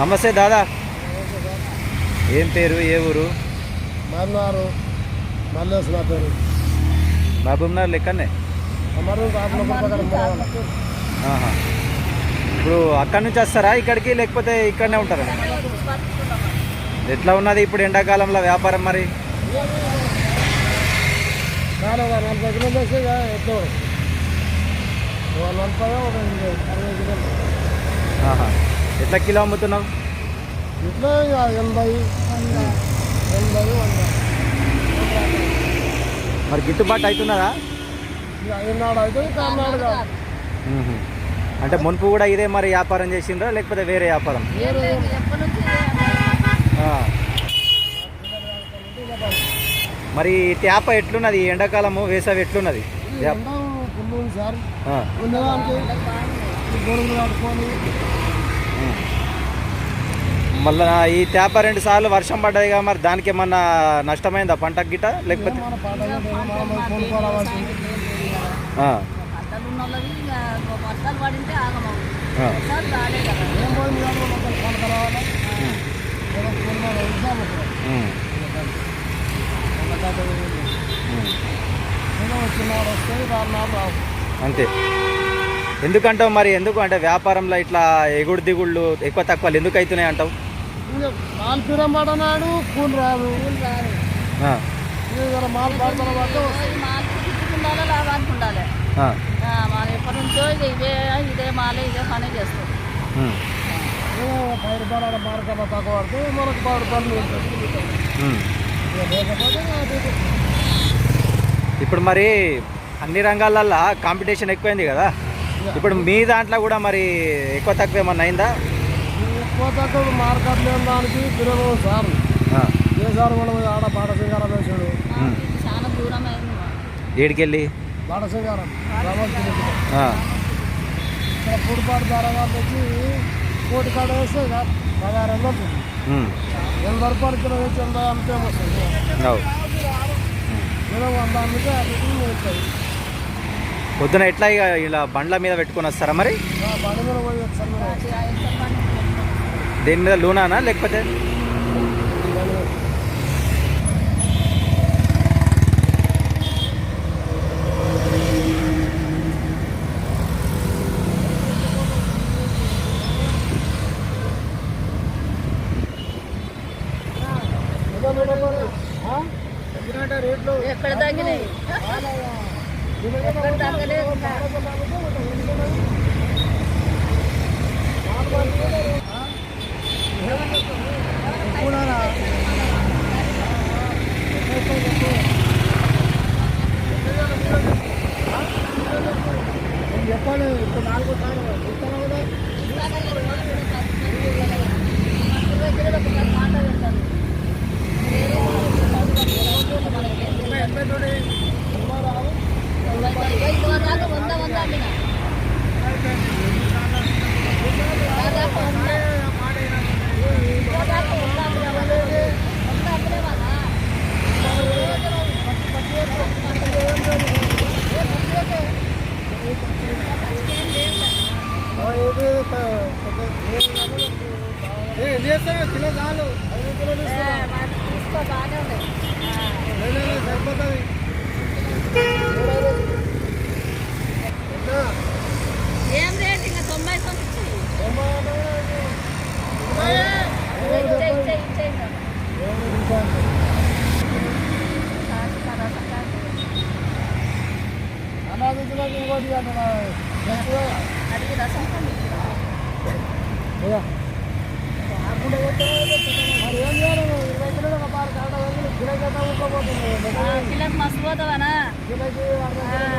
నమస్తే దాదా. ఏం పేరు ఏ ఊరు? మన్నారు మల్లేసి నా పేరు. మహబూబ్నగర్ లెక్కనే. ఇప్పుడు అక్కడి నుంచి వస్తారా ఇక్కడికి లేకపోతే ఇక్కడనే ఉంటారా? ఎట్లా ఉన్నది ఇప్పుడు ఎండాకాలంలో వ్యాపారం మరి? నలభై ఎట్లో కిలో అమ్ముతున్నావు? ఇట్లా ఎనభై ఎనభై వంద మరి గిట్టుబాటు మ్మ్హ. అంటే మున్పు కూడా ఇదే మరి వ్యాపారం చేసిండ్రా లేకపోతే వేరే వ్యాపారం. మరి తేప ఎట్లున్నది? ఎండాకాలము వేసవి ఎట్లున్నది? సార్. మళ్ళా ఈ తేప రెండు సార్లు వర్షం పడ్డదిగా మరి దానికి ఏమన్నా నష్టమైందా పంటకు లేకపోతే పాట కదా. కాదు నాడు రావు. అంతే. ఎందుకంటావు మరి? ఎందుకు? అంటే వ్యాపారంలో ఇట్లా ఎగుడు దిగుళ్ళు ఎక్కువ తక్కువలు ఎందుకు అవుతున్నాయి అంటావు? కూలి రాదు. మాల్ ఎప్పటి నుంచో ఇవే ఇదే మాలే ఇదే పనే చేస్తాం మనకు ఇటు. ఇప్పుడు మరి అన్ని రంగాలల్లో కాంపిటీషన్ ఎక్కువైంది కదా? ఇప్పుడు మీ దాంట్లో కూడా మరి ఎక్కువ తక్కువ ఏమన్నా అయిందా? ఎక్కువ తక్కువ మార్కెట్ లేని దానికి సార్. ఏ సార్ మనం ఆడ బాట సింగారం వేసాడు. ఏడికెళ్ళి? బాట సింగారం రావాలి ఆ. ఇక్కడ పూడిపాటు ధర వాళ్ళు వచ్చి కోటి కాడ వేస్తే పదహారు వందలు ఉమ్. ఎనభై రూపాయలు కిలో వేసి ఎనభై అమ్మితే వస్తుంది. వంద అమ్మితే అది వస్తుంది పొద్దున ఎట్లా ఇక ఇలా బండ్ల మీద పెట్టుకొని వస్తారా మరి? బండి మీద దేని మీద లూనానా లేకపోతే? ఎక్కడ తగ్గినాయి ఎక్కడ తగ్గలేదు ఇప్పుడు సార్లు. కిలో చాలు ఐదు కిలోలు సరిపోతుంది ఏం రేట్ ఇంకా తొంభై అడిగి రసం కిలోకి మస్తు పోతావనా.